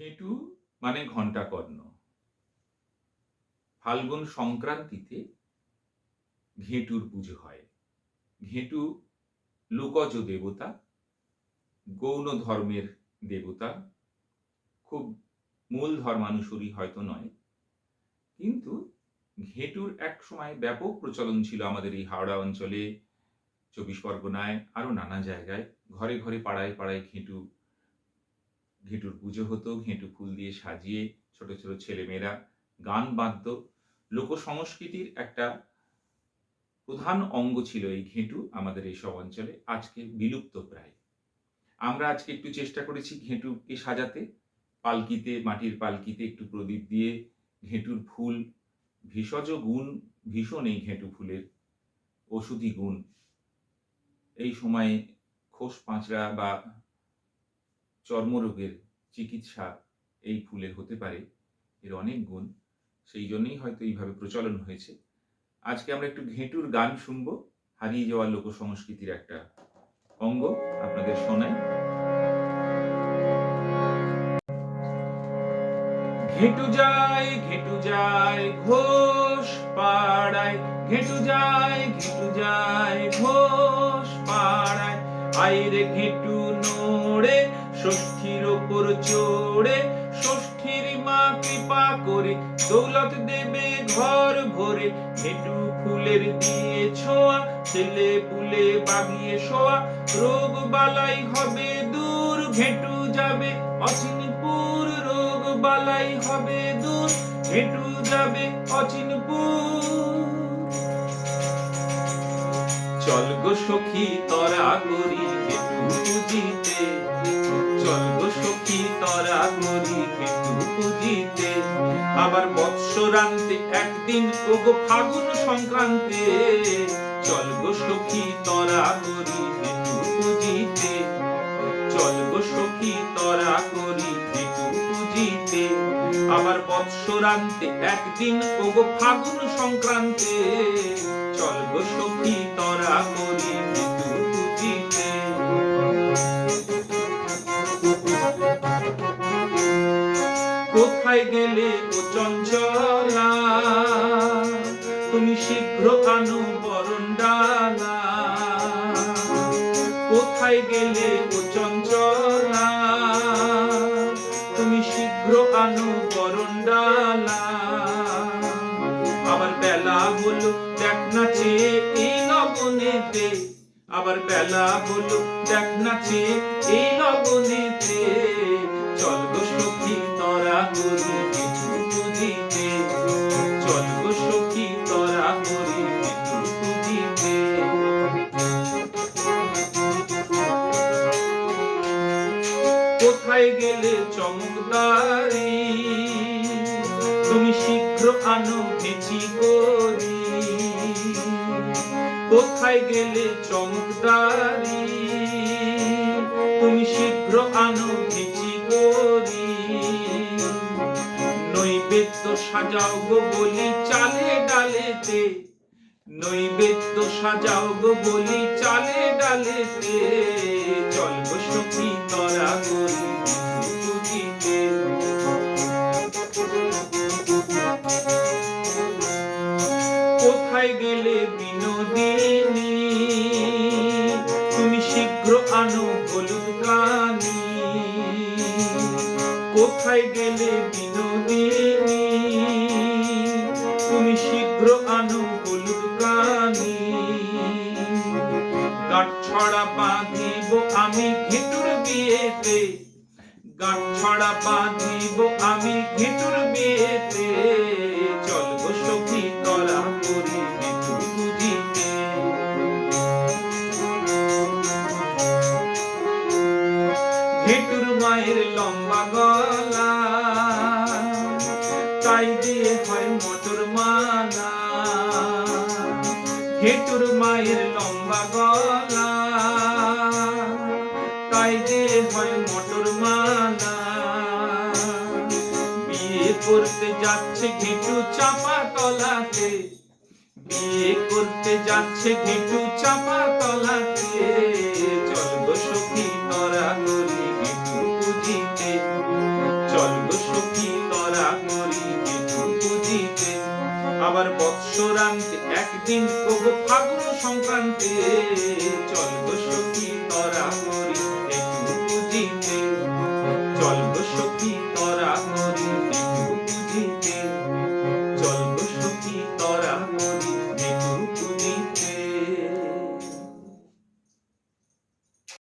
ঘেটু মানে ঘণ্টাকর্ণ। ফাল্গুন সংক্রান্তিতে ঘেটুর পুজো হয়। ঘেটু লোকজ দেবতা, গৌণ ধর্মের দেবতা, খুব মূল ধর্মানুসরী হয়তো নয়, কিন্তু ঘেটুর এক সময় ব্যাপক প্রচলন ছিল আমাদের এই হাওড়া অঞ্চলে। চব্বিশ পরগনায় আরও নানা জায়গায় ঘরে ঘরে পাড়ায় পাড়ায় ঘেঁটু ঘেঁটুর পুজো হতো ঘেঁটু ফুল দিয়ে সাজিয়ে ছোট ছোট ছেলেমেয়েরা গান বাদ্য লোক সংস্কৃতির একটা প্রধান অঙ্গ ছিল এই ঘেঁটু আমাদের এই সব অঞ্চলে, আজকে বিলুপ্ত প্রায়। আমরা আজকে একটু চেষ্টা করেছি ঘেঁটুকে সাজাতে। পালকিতে, মাটির পালকিতে একটু প্রদীপ দিয়ে ঘেঁটুর ফুল, ভেষজ গুণ, ভীষণ এই ঘেঁটু ফুলের ওষুধি গুণ। এই সময়ে খোস পাঁচড়া বা চর্মরোগের চিকিৎসা এই ফুলের হতে পারে এর অনেক গুণ। সেই জন্যই হয়তো এইভাবে প্রচলন হয়েছে। আজকে আমরা একটু ঘেঁটুর গান শুনব। হারিয়ে যাওয়া লোক সংস্কৃতির একটা অঙ্গ আপনাদের শোনাই। ঘেটু যায় ঘেটু যায়, ঘোষ পাড়ায়। ঘেটু যায় ঘেটু যায়, ঘোষ পাড়ায়। আইরে ঘেটু নোড়ে ষষ্ঠীর ওপর চড়ে ষষ্ঠীর মা কৃপা করে, দৌলত দেবে ঘর ভরে। ঘেটু ফুলের দিয়ে ছোঁয়া, ছেলে পুলে বাগিয়ে শোয়া। রোগ বালাই হবে, দূর ঘেটু যাবে। অচিনপুর রোগ বালাই হবে, দূর ঘেটু যাবে অচিনপুর। চল গো সখী, তরা করি ঘেটু পুজিতে চল গো সখী তরা করি ঘেটু পুজিতে। আবার বৎসরান্তে একদিন ওগো ফাগুন সংক্রান্তে। চল গো সখী তরা করি ঘেটু পুজিতে। চল গো সখী তরা করি ঘেটু পুজিতে। আবার বৎসরান্তে একদিন ওগো ফাগুন সংক্রান্তে। কোথায় গেলে চঞ্চলা? তুমি শীঘ্র আনো বরণ কোথায় গেলে ও চঞ্চলা? তুমি শীঘ্র আনো বরণ আবার বেলা হলো, দেখ না চেয়ে এই লগনেতে আবার বেলা হলো, দেখ না চেয়ে এই লগনেতে চল গো সখী তরা করি কোথায় গেলে চমকদারি তুমি শীঘ্র আনো ভেচি করি। কোথায় গেলে চমকদারি তুমি শীঘ্র আনো ভেচি করি। নৈবেদ্য সাজাও গো বলি চালে ডালেতে। নৈবেদ্য সাজাও গো বলি চালে ডালেতে। চল গো সখী তরা পুজিতে। কোথায় গেলে বিনোদিনী? তুমি শীঘ্র আনো হলুদ কানি কোথায় গেলে বিনোদিনী? শীঘ্র আনো হলুদ কানি গাঁট ছড়া বাঁধিব আমি ঘেটুর বিয়েতে। গাঁট ছড়া বাঁধিব আমি ঘেটুর বিয়েতে। সখী করি মায়ের লম্বা গলা, তাই দিয়ে হয় ঘেটুর মায়ের লম্বা গলা। তাই যে হয় মটর মালা। বিয়ে করতে যাচ্ছে ঘেটু চাপা তলাতে। বিয়ে করতে যাচ্ছে ঘেটু চাপা তলাতে। একদিন ওগো ফাগুন সংক্রান্তে চল সখী তরা করি